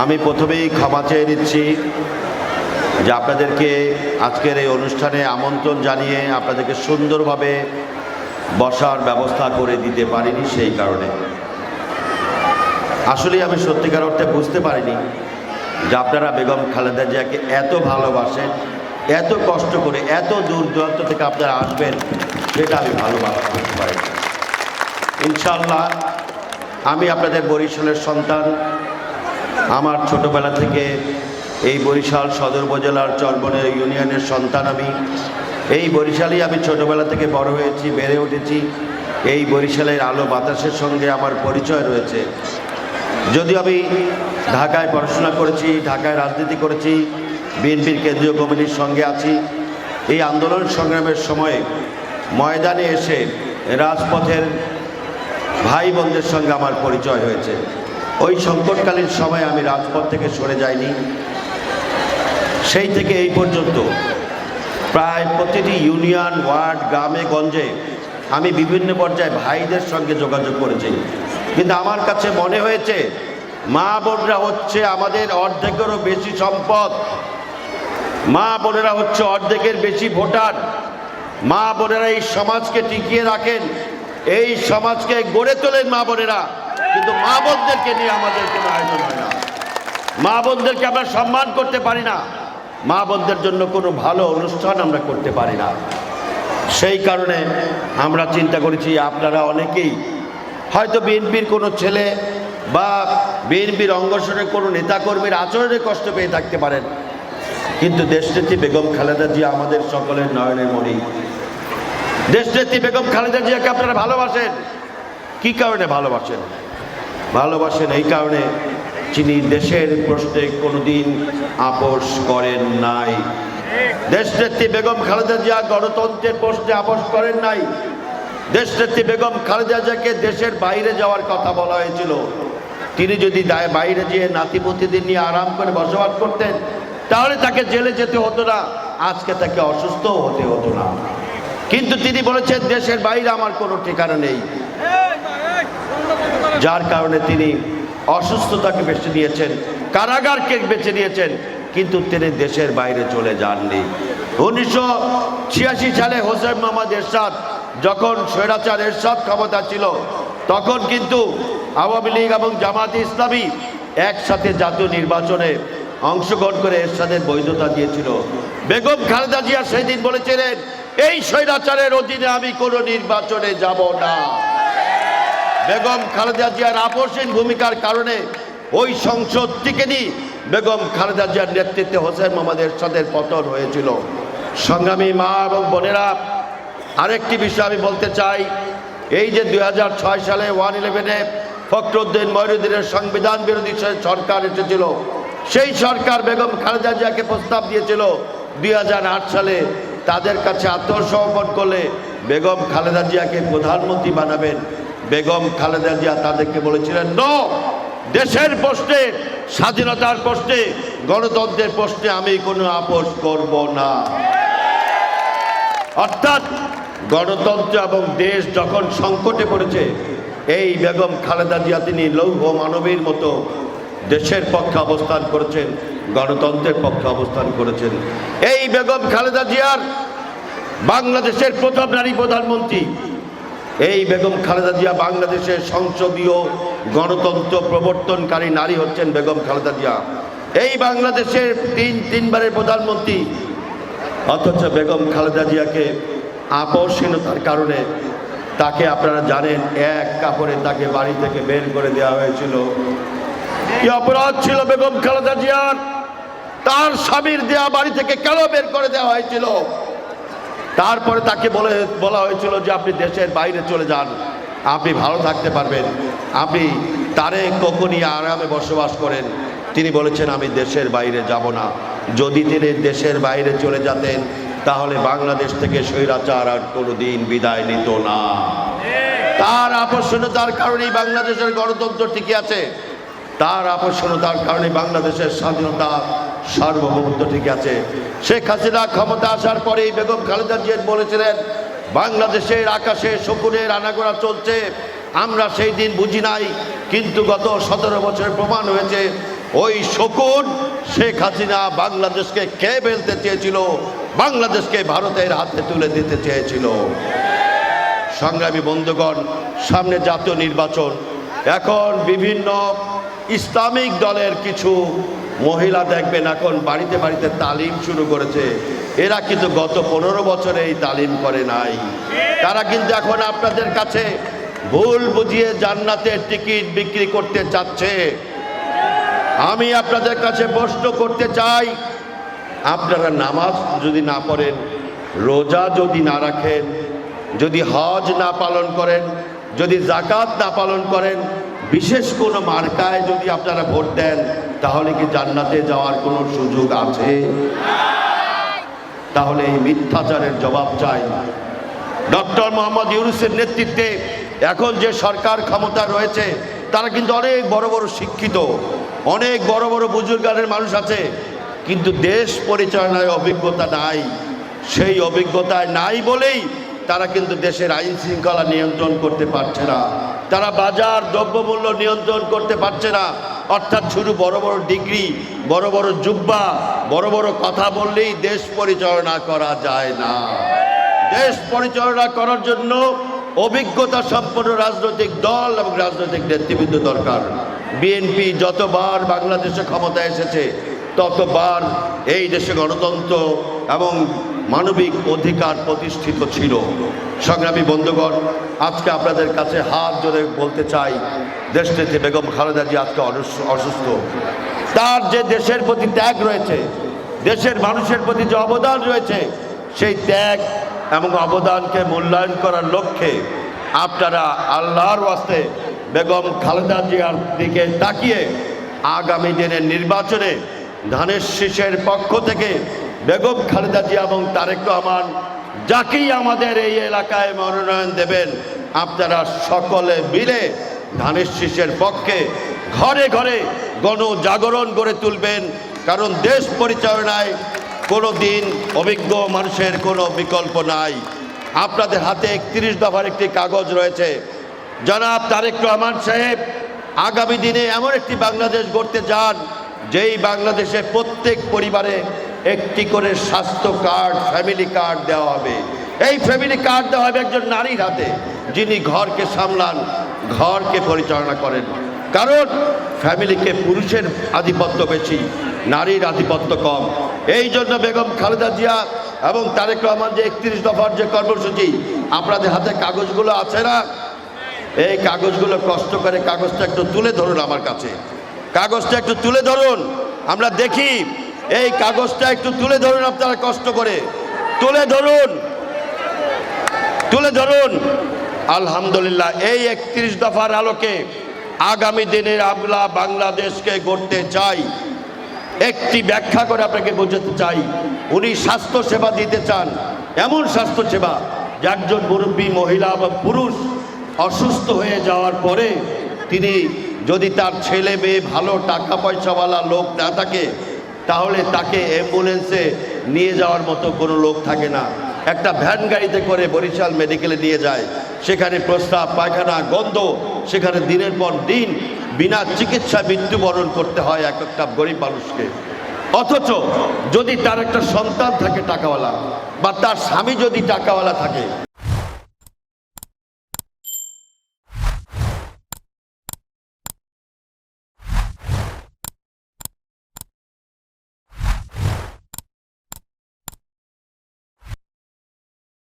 আমি প্রথমেই ক্ষমা চেয়ে নিচ্ছি যে আপনাদেরকে আজকের এই অনুষ্ঠানে আমন্ত্রণ জানিয়ে আপনাদেরকে সুন্দরভাবে বসার ব্যবস্থা করে দিতে পারিনি সেই কারণে। আসলে আমি সত্যিকার অর্থে বুঝতে পারিনি যে আপনারা বেগম খালেদা জিয়াকে এত ভালোবাসেন, এত কষ্ট করে, এত দূর দূরান্ত থেকে আপনারা আসবেন, সেটা আমি ভালোবাসা করতে পারি ইনশাল্লাহ আমি আপনাদের বরিশালের সন্তান আমার ছোটবেলা থেকে এই বরিশাল সদর উপজেলার চরবনের ইউনিয়নের সন্তান আমি। এই বরিশালেই আমি ছোটবেলা থেকে বড় হয়েছি, বেড়ে উঠেছি। এই বরিশালের আলো বাতাসের সঙ্গে আমার পরিচয় রয়েছে। যদিও আমি ঢাকায় পড়াশোনা করেছি, ঢাকায় রাজনীতি করেছি, বিএনপির কেন্দ্রীয় কমিটির সঙ্গে আছি। এই আন্দোলন সংগ্রামের সময়ে ময়দানে এসে রাজপথের ভাই বোনদের সঙ্গে আমার পরিচয় হয়েছে। ওই সংকটকালীন সময় আমি রাজপথ থেকে সরে যাইনি। সেই থেকে এই পর্যন্ত প্রায় প্রতিটি ইউনিয়ন, ওয়ার্ড, গ্রামে, গঞ্জে আমি বিভিন্ন পর্যায়ে ভাইদের সঙ্গে যোগাযোগ করেছি। কিন্তু আমার কাছে মনে হয়েছে, মা বোনরা হচ্ছে আমাদের অর্ধেকেরও বেশি সম্পদ। মা বোনেরা হচ্ছে অর্ধেকের বেশি ভোটার। মা বোনেরা এই সমাজকে টিকিয়ে রাখেন। এই সমাজকে গড়ে তোলেন মা বোনেরা। কিন্তু মা বোনদেরকে নিয়ে আমাদের কোনো আয়োজন হয় না। মা বোনদেরকে আমরা সম্মান করতে পারি না। মা বোনদের জন্য কোনো ভালো অনুষ্ঠান আমরা করতে পারি না। সেই কারণে আমরা চিন্তা করেছি, আপনারা অনেকেই হয়তো বিএনপির কোনো ছেলে বা বিএনপির অঙ্গসরের কোনো নেতাকর্মীর আচরণে কষ্ট পেয়ে থাকতে পারেন। কিন্তু দেশনেত্রী বেগম খালেদা জিয়া আমাদের সকলের নয়নের মণি। দেশনেত্রী বেগম খালেদা জিয়াকে আপনারা ভালোবাসেন? কি কারণে ভালোবাসেন? ভালোবাসেন এই কারণে যিনি দেশের প্রশ্নে কোনোদিন আপোষ করেন নাই। দেশনেত্রী বেগম খালেদা জিয়া গণতন্ত্রের প্রশ্নে আপোষ করেন নাই। দেশনেত্রী বেগম খালেদা জিয়াকে দেশের বাইরে যাওয়ার কথা বলা হয়েছিল। তিনি যদি বাইরে যেয়ে নাতিপুতিদের নিয়ে আরাম করে বসবাস করতেন, তাহলে তাকে জেলে যেতে হতো না। আজকে তাকে অসুস্থও হতে হতো না। কিন্তু তিনি বলেছেন, দেশের বাইরে আমার কোনো ঠিকানা নেই। যার কারণে তিনি অসুস্থতাকে বেছে নিয়েছেন কারাগারকে বেছে নিয়েছেন, কিন্তু তিনি দেশের বাইরে চলে যাননি। উনিশশো ছিয়াশি সালে হোসেন মোহাম্মদ এরশাদ যখন স্বৈরাচার এরশাদ ক্ষমতা ছিল, তখন কিন্তু আওয়ামী লীগ এবং জামাত ইসলামী একসাথে জাতীয় নির্বাচনে অংশগ্রহণ করে এরশাদের বৈধতা দিয়েছিল। বেগম খালেদা জিয়া সেদিন বলেছিলেন, এই স্বৈরাচারের অধীনে আমি কোনো নির্বাচনে যাব না। বেগম খালেদা জিয়ার আপসীন ভূমিকার কারণে ওই সংসদ টিকেনি। বেগম খালেদা জিয়ার নেতৃত্বে হোসেন মোহাম্মদ এরশাদের পতন হয়েছিল। সংগ্রামী মা এবং বোনেরা, আরেকটি বিষয় আমি বলতে চাই। এই যে দুই হাজার ছয় সালে ওয়ান ইলেভেনে ফখরুদ্দিন ময়রুদ্দিনের সংবিধান বিরোধী সরকার এসেছিল, সেই সরকার বেগম খালেদা জিয়াকে প্রস্তাব দিয়েছিল দুই হাজার আট সালে। তাদের কাছে আত্মসমর্পণ করলে বেগম খালেদা জিয়াকে প্রধানমন্ত্রী বানাবেন। বেগম খালেদা জিয়া তাদেরকে বলেছিলেন, ন, দেশের প্রশ্নে, স্বাধীনতার প্রশ্নে, গণতন্ত্রের প্রশ্নে আমি কোনো আপোষ করব না। অর্থাৎ গণতন্ত্র এবং দেশ যখন সংকটে পড়েছে, এই বেগম খালেদা জিয়া তিনি লৌহ মানবীর মতো দেশের পক্ষে অবস্থান করেছেন, গণতন্ত্রের পক্ষে অবস্থান করেছেন। এই বেগম খালেদা জিয়ার বাংলাদেশের প্রথম নারী প্রধানমন্ত্রী এই বেগম খালেদা জিয়া বাংলাদেশের সংসদীয় গণতন্ত্র প্রবর্তনকারী নারী হচ্ছেন বেগম খালেদা জিয়া। এই বাংলাদেশের তিন, তিনবারের প্রধানমন্ত্রী। অথচ বেগম খালেদা জিয়াকে আপসহীনতার কারণে তাকে আপনারা জানেন, এক কাপড়ে তাকে বাড়ি থেকে বের করে দেওয়া হয়েছিল। কি অপরাধ ছিল বেগম খালেদা জিয়ার? তার স্বামীর দেয়া বাড়ি থেকে কেন বের করে দেওয়া হয়েছিল? তারপরে তাকে বলে, বলা হয়েছিল যে আপনি দেশের বাইরে চলে যান, আপনি ভালো থাকতে পারবেন। আপনি তারে কখনই আরামে বসবাস করেন। তিনি বলেছেন, আমি দেশের বাইরে যাব না। যদি তিনি দেশের বাইরে চলে যেতেন, তাহলে বাংলাদেশ থেকে স্বৈরাচার আর কোনো দিন বিদায় নিত না। তার আপসীনতার কারণেই বাংলাদেশের গণতন্ত্র টিকে আছে। তার আপসীনতার কারণে বাংলাদেশের স্বাধীনতা সার্বভৌমত্ব ঠিক আছে। শেখ হাসিনা ক্ষমতা আসার পরেই বেগম খালেদা জিয়া বলেছিলেন, বাংলাদেশের আকাশে শকুনের আনাগোনা চলছে, আমরা সেই দিন বুঝি নাই, কিন্তু গত সতেরো বছরের প্রমাণ হয়েছে, ওই শকুন শেখ হাসিনা বাংলাদেশকে কে বেলতে চেয়েছিল? বাংলাদেশকে ভারতের হাতে তুলে দিতে চেয়েছিল। সংগ্রামী বন্ধুগণ, সামনে জাতীয় নির্বাচন। এখন বিভিন্ন ইসলামিক দলের কিছু মহিলা দেখবেন এখন বাড়িতে বাড়িতে তালিম শুরু করেছে। এরা কিন্তু গত পনেরো বছরে এই তালিম করে নাই। তারা কিন্তু এখন আপনাদের কাছে ভুল বুঝিয়ে জান্নাতের টিকিট বিক্রি করতে চাচ্ছে। আমি আপনাদের কাছে প্রশ্ন করতে চাই, আপনারা নামাজ যদি না পড়েন, রোজা যদি না রাখেন, যদি হজ না পালন করেন, যদি জাকাত না পালন করেন বিশেষ কোনো মার্কায় যদি আপনারা ভোট দেন, তাহলে কি জান্নাতে যাওয়ার কোনো সুযোগ আছে? তাহলে এই মিথ্যাচারের জবাব চাই। ডক্টর মোহাম্মদ ইউনুসের নেতৃত্বে এখন যে সরকার ক্ষমতা রয়েছে, তারা কিন্তু অনেক বড় বড় শিক্ষিত, অনেক বড় বড় বুজুর্গানের মানুষ আছে, কিন্তু দেশ পরিচালনায় অভিজ্ঞতা নাই। সেই অভিজ্ঞতায় নাই বলেই তারা কিন্তু দেশের আইন শৃঙ্খলা নিয়ন্ত্রণ করতে পারছে না। তারা বাজার দ্রব্যমূল্য নিয়ন্ত্রণ করতে পারছে না। অর্থাৎ শুধু বড় বড় ডিগ্রি, বড় বড় জুব্বা, বড় বড় কথা বললেই দেশ পরিচালনা করা যায় না। দেশ পরিচালনা করার জন্য অভিজ্ঞতা সম্পন্ন রাজনৈতিক দল এবং রাজনৈতিক নেতৃবৃন্দ দরকার। বিএনপি যতবার বাংলাদেশে ক্ষমতা এসেছে, ততবার এই দেশে গণতন্ত্র এবং মানবিক অধিকার প্রতিষ্ঠিত ছিল। সংগ্রামী বন্ধুগণ, আজকে আপনাদের কাছে হাত জোরে বলতে চাই, দেশটিতে বেগম খালেদা জি আজকে অসুস্থ তার যে দেশের প্রতি ত্যাগ রয়েছে, দেশের মানুষের প্রতি যে অবদান রয়েছে, সেই ত্যাগ এবং অবদানকে মূল্যায়ন করার লক্ষ্যে আপনারা আল্লাহর ওয়াস্তে বেগম খালেদা জিয়ার দিকে তাকিয়ে আগামী দিনের নির্বাচনে ধানের শীষের পক্ষ থেকে বেগম খালেদা জিয়া এবং তারেক রহমান যাকেই আমাদের এই এলাকায় মনোনয়ন দেবেন, আপনারা সকলে মিলে ধানের শীষের পক্ষে ঘরে ঘরে গণজাগরণ গড়ে তুলবেন। কারণ দেশ পরিচালনায় কোনো দিন অভিজ্ঞ মানুষের কোনো বিকল্প নাই। আপনাদের হাতে একত্রিশ দফার একটি কাগজ রয়েছে। জনাব তারেক রহমান সাহেব, আগামী দিনে এমন একটি বাংলাদেশ গড়তে চান, যেই বাংলাদেশে প্রত্যেক পরিবারে একটি করে স্বাস্থ্য কার্ড ফ্যামিলি কার্ড দেওয়া হবে। এই ফ্যামিলি কার্ড দেওয়া হবে একজন নারীর হাতে, যিনি ঘরকে সামলান, ঘরকে পরিচালনা করেন। কারণ ফ্যামিলিকে পুরুষের আধিপত্য বেশি, নারীর আধিপত্য কম। এই জন্য বেগম খালেদা জিয়া এবং তারেক রহমান যে একত্রিশ দফার যে কর্মসূচি, আপনাদের হাতে কাগজগুলো আছে না? এই কাগজগুলো কষ্ট করে কাগজটা একটু তুলে ধরুন আমার কাছে। কাগজটা একটু তুলে ধরুন, আমরা দেখি এই কাগজটা একটু তুলে ধরুন আপনারা কষ্ট করে। তুলে ধরুন। তুলে ধরুন। আলহামদুলিল্লাহ, এই একত্রিশ দফার আলোকে আগামী দিনের আমরা বাংলাদেশকে গড়তে চাই। একটি ব্যাখ্যা করে আপনাকে বোঝাতে চাই। উনি স্বাস্থ্য সেবা দিতে চান। এমন স্বাস্থ্য সেবা যে একজন মুরব্বী মহিলা বা পুরুষ অসুস্থ হয়ে যাওয়ার পরে তিনি যদি তার ছেলে মেয়ে ভালো টাকা পয়সাওয়ালা লোক না থাকে তাহলে তাকে অ্যাম্বুলেন্সে নিয়ে যাওয়ার মতো কোনো লোক থাকে না। একটা ভ্যান গাড়িতে করে বরিশাল মেডিকেলে নিয়ে যায়। সেখানে প্রস্তাব পায়খানা, গন্ধ, সেখানে দিনের পর দিন বিনা চিকিৎসা মৃত্যুবরণ করতে হয় এক একটা গরিব মানুষকে। অথচ যদি তার একটা সন্তান থাকে টাকাওয়ালা বা তার স্বামী যদি টাকাওয়ালা থাকে